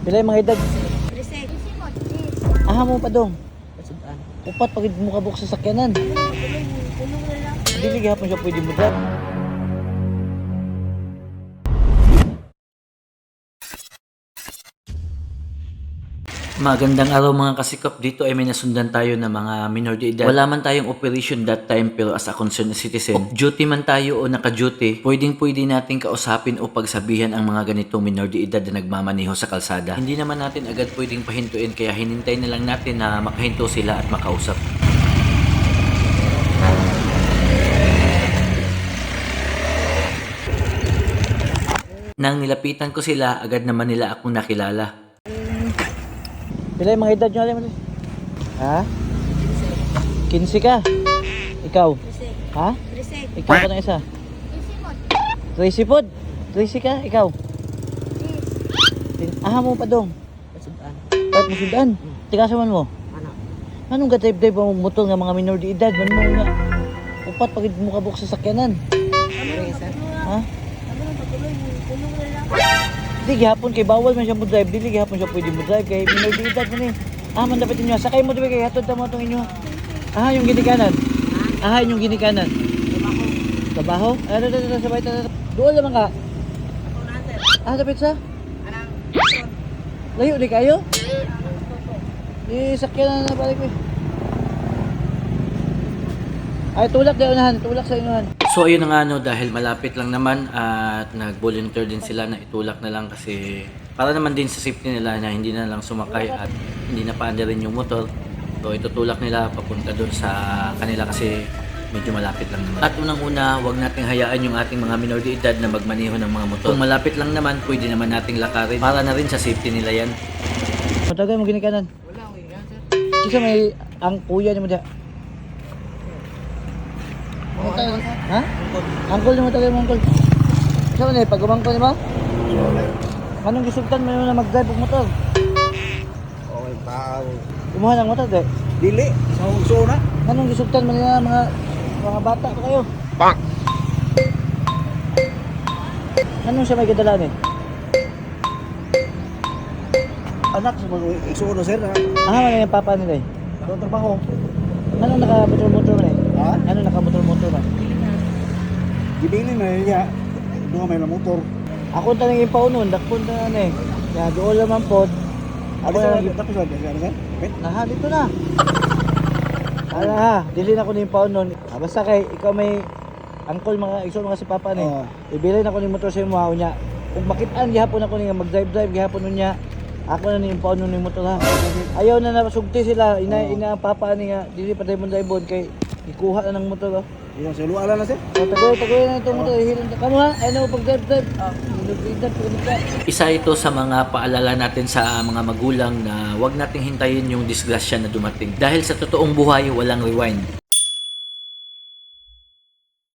Pila yung mga edad? Presek. Aha mo pa dong. Upat pagid mo kabuk sa sakyanan. Dili gihapon siya pwede mo drive. Magandang araw mga kasikap. Dito ay may nasundan tayo ng mga minor de edad. Wala man tayong operation that time pero as a concerned citizen, off duty man tayo o naka-duty, pwedeng pwede natin kausapin o pagsabihan ang mga ganitong minor de edad na nagmamaneho sa kalsada. Hindi naman natin agad pwedeng pahintuin kaya hinintay na lang natin na makahinto sila at makausap. Nang nilapitan ko sila, agad naman nila akong nakilala. Pila yung mga edad nyo alam? Ha? 15 ka? Ikaw? Ha? Ikaw ka ng isa? Tracy Pod? Tracy ka? Ikaw? Aha mo pa dong. Kahit mo sudan. Tikasaman mo? Ano? Anong gatayb-dayb ang motor nga mga minor de edad? Man mo nga. Upat pagid mo kabuk sa sakyanan. Ha? Ano na patuloy mo? Kulong na lang. Di gihapon kay bawal man siya mo drive. Dili gihapon siya pwede mo drive kay minor de edad man eh. Ah, man dapat inyo. Sakay mo dibe kay hatod ta mo tong inyo. Ah, yung ginikanan. Ah, yung ginikanan. Trabaho? Ano na na sabay ta. Doon naman ka. Ah, dapat sa? Layo di kayo? Di sakyan na balik eh. Ay, tulak di unahan. Tulak sa inuhan. So ayun nga no, dahil malapit lang naman at nag-volunteer din sila na itulak na lang kasi para naman din sa safety nila na hindi na lang sumakay at hindi na paanda rin yung motor. So itutulak nila papunta doon sa kanila kasi medyo malapit lang naman. At unang-una, wag nating hayaan yung ating mga minor de edad na magmaneho ng mga motor. Kung malapit lang naman, pwede naman nating lakarin para na rin sa safety nila yan. Matagal mo ginikanan. Wala akong ganyan, sir. Kasi may ang kuya ni mo diha. Ha? Angkol mo tagal mo angkol. Sa man eh pag umangkol mo? Anong gisugtan mo na mag-drive og motor? Okay, tao. Kumuha ng motor de. Dili, sa hugso na. Anong gisugtan mo nila mga mga bata pa kayo? Pak! Anong siya may gadala ni? Anak, sa mga na, sir. ha? Ah, man yung papa nila eh. Doon trabaho. Anong naka eh? Ha? Anong naka motor motor man? Gibili na niya. Doon may na motor. Ako talang impaunon, dakpon na ano eh. Ya, doon naman po. Ako na na lang lang tapos na, sir. sir. Wait. Naha, dito na. Ala ha, dili na ko ni paon nun. Ah, basta kay ikaw may angkol mga iso mga si papa ni. Oo. Ibilay na ko ni motor sa imo unya. Kung makitaan gihapon ako ni mag-drive-drive gihapon nunya. Ako na ni paon nun ni motor ha. Ayaw na nasugti sila. Ina ina ang papa ni nga dili pa drive drive kay ikuha na ng motor. Oh. Yung sa luala na, sir. Tagoy tagoy na itong motor. Hirin Kamu ha, ayaw na pag drive drive. Ah, ka. Isa ito sa mga paalala natin sa mga magulang na wag nating hintayin yung disgrasya na dumating. Dahil sa totoong buhay, walang rewind.